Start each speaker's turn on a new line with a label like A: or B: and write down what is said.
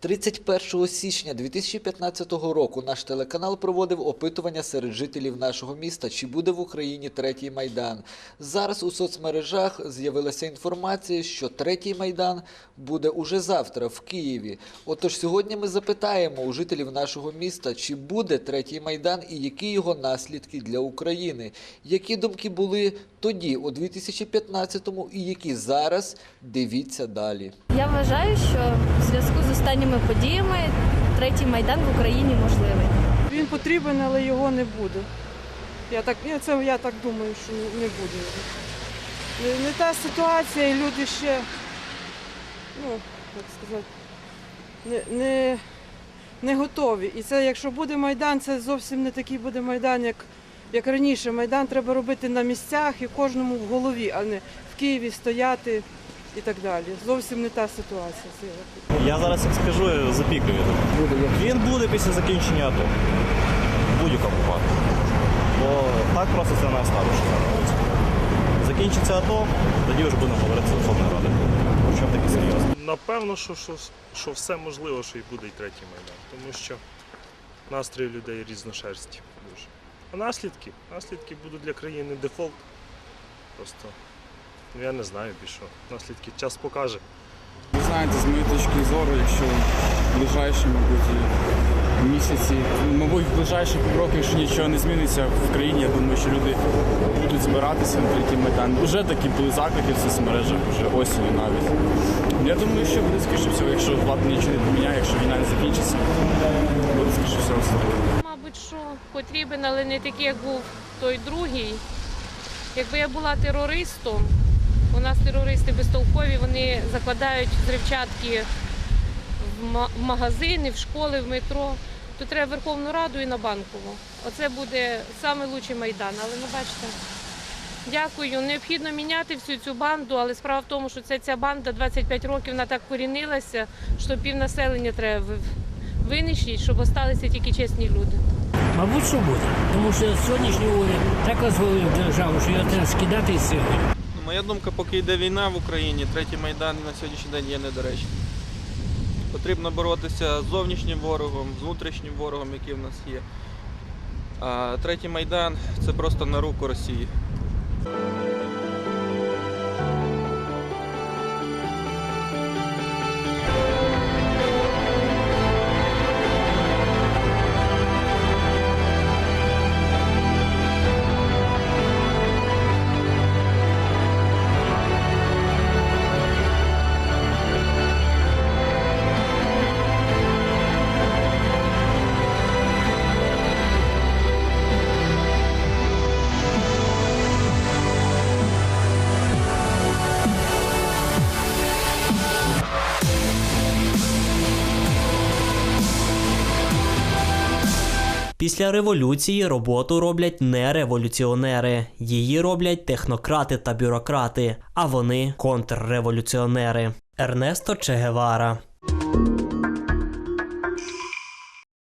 A: 31 січня 2015 року наш телеканал проводив опитування серед жителів нашого міста, чи буде в Україні третій майдан. Зараз у соцмережах з'явилася інформація, що третій майдан буде уже завтра в Києві. Отож, сьогодні ми запитаємо у жителів нашого міста, чи буде третій майдан і які його наслідки для України. Які думки були тоді, у 2015-му, і які зараз дивіться далі.
B: Я вважаю, що в зв'язку з останніми подіями третій майдан в Україні можливий.
C: Він потрібен, але його не буде. Я так, я, це, я так думаю, що не буде. Не, не та ситуація, і люди ще, ну, як сказати, не, не, не готові. І це, якщо буде Майдан, це зовсім не такий буде Майдан, як, як раніше. Майдан треба робити на місцях і кожному в голові, а не в Києві стояти і так далі. Зовсім не та ситуація. Я
D: зараз як скажу, запікаю. Він буде після закінчення АТО. В будь-якому випадку. Бо так просто це не оставиш. Закінчиться АТО, тоді вже будемо говорити з Верховною Радою. Що таке серйозно.
E: Напевно, що, що, що все можливо, що і буде і третій майдан, тому що настрої людей різношерсті. А наслідки? Наслідки будуть для країни дефолт. Просто ну, я не знаю більше. Наслідки час покаже.
F: Ви знаєте, з моєї точки зору, якщо в ближайші, мабуть, місяці, мабуть, в ближайші півроку, якщо нічого не зміниться в країні, я думаю, що люди будуть збиратися на третій майдан. Уже такі були заклики в соцмережах, вже осінню навіть. Я думаю, що буде скоріше всього, якщо влада нічого не поміняє, якщо війна не закінчиться, скоріше всього.
G: Мабуть, що потрібен, але не такий, як був той другий. Якби я була терористом, у нас терористи безтолкові, вони закладають взривчатки в магазини, в школи, в метро. То треба Верховну Раду і на банкову. Оце буде найкращий майдан. Але ну бачите, дякую. Необхідно міняти всю цю банду, але справа в тому, що це ця банда 25 років вона так корінилася, що півнаселення треба ви- винищити, щоб залишилися тільки чесні люди.
H: Мабуть, що буде. Тому що сьогоднішній уряд так розвалив державу, що його треба скидати з сили.
I: Ну, Моя думка, поки йде війна в Україні, третій майдан на сьогоднішній день є недоречним. Потрібно боротися з зовнішнім ворогом, з внутрішнім ворогом, який в нас є. А третій майдан це просто на руку Росії.
J: Після революції роботу роблять не революціонери, її роблять технократи та бюрократи, а вони контрреволюціонери. Ернесто Че Гевара